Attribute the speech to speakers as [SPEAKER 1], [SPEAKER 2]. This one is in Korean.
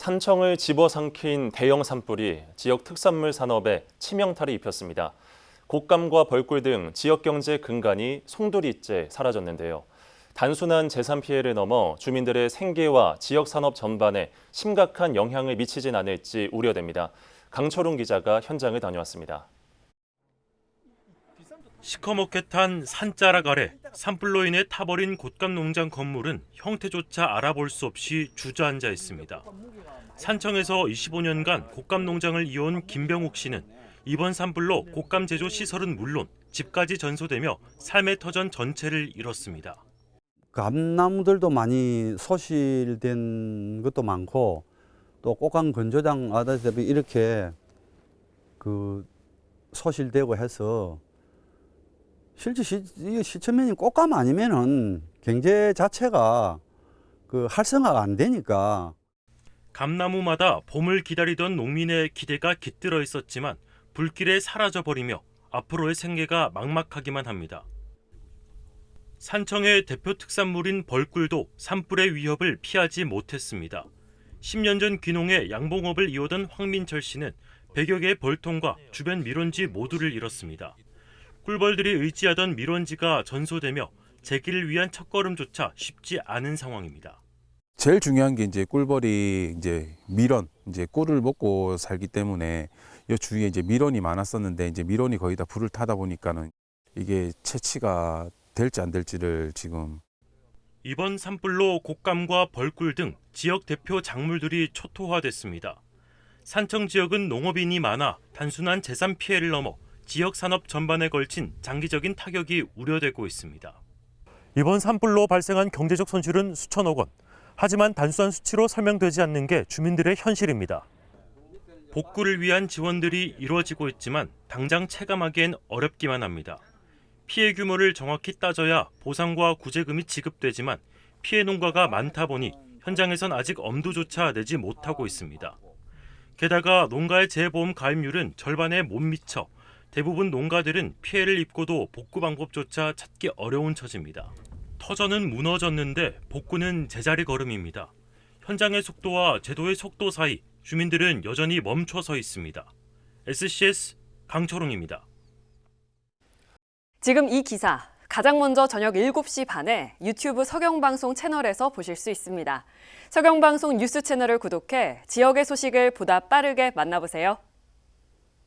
[SPEAKER 1] 산청을 집어삼킨 대형 산불이 지역 특산물 산업에 치명타를 입혔습니다. 곶감과 벌꿀 등 지역 경제 근간이 송두리째 사라졌는데요. 단순한 재산 피해를 넘어 주민들의 생계와 지역 산업 전반에 심각한 영향을 미치진 않을지 우려됩니다. 강철웅 기자가 현장을 다녀왔습니다.
[SPEAKER 2] 시커멓게 탄 산자락 아래 산불로 인해 타버린 곶감 농장 건물은 형태조차 알아볼 수 없이 주저앉아 있습니다. 산청에서 25년간 곶감 농장을 이어온 김병욱 씨는 이번 산불로 곶감 제조 시설은 물론 집까지 전소되며 삶의 터전 전체를 잃었습니다.
[SPEAKER 3] 감나무들도 많이 소실된 것도 많고 또 꽃감 건조장 아다시피 이렇게 그 소실되고 해서 실제 시, 이 시천면이 꽃감 아니면은 경제 자체가 그 활성화가 안 되니까
[SPEAKER 2] 감나무마다 봄을 기다리던 농민의 기대가 깃들어 있었지만 불길에 사라져 버리며 앞으로의 생계가 막막하기만 합니다. 산청의 대표 특산물인 벌꿀도 산불의 위협을 피하지 못했습니다. 10년 전 귀농에 양봉업을 이어던 황민철 씨는 100여 개의 벌통과 주변 밀원지 모두를 잃었습니다. 꿀벌들이 의지하던 밀원지가 전소되며 재기를 위한 첫걸음조차 쉽지 않은 상황입니다.
[SPEAKER 4] 제일 중요한 게 이제 꿀벌이 이제 밀원 이제 꿀을 먹고 살기 때문에 이 주위에 이제 밀원이 많았었는데 이제 밀원이 거의 다 불을 타다 보니까는 이게 채취가 될지 안 될지를 지금
[SPEAKER 2] 이번 산불로 곶감과 벌꿀 등 지역 대표 작물들이 초토화됐습니다. 산청 지역은 농업인이 많아 단순한 재산 피해를 넘어 지역 산업 전반에 걸친 장기적인 타격이 우려되고 있습니다. 이번 산불로 발생한 경제적 손실은 수천억 원. 하지만 단순한 수치로 설명되지 않는 게 주민들의 현실입니다. 복구를 위한 지원들이 이루어지고 있지만 당장 체감하기엔 어렵기만 합니다. 피해 규모를 정확히 따져야 보상과 구제금이 지급되지만 피해 농가가 많다 보니 현장에선 아직 엄두조차 내지 못하고 있습니다. 게다가 농가의 재보험 가입률은 절반에 못 미쳐 대부분 농가들은 피해를 입고도 복구 방법조차 찾기 어려운 처지입니다. 터전은 무너졌는데 복구는 제자리 걸음입니다. 현장의 속도와 제도의 속도 사이 주민들은 여전히 멈춰 서 있습니다. SCS 강철웅입니다.
[SPEAKER 5] 지금 이 기사 가장 먼저 저녁 7시 반에 유튜브 서경방송 채널에서 보실 수 있습니다. 서경방송 뉴스 채널을 구독해 지역의 소식을 보다 빠르게 만나보세요.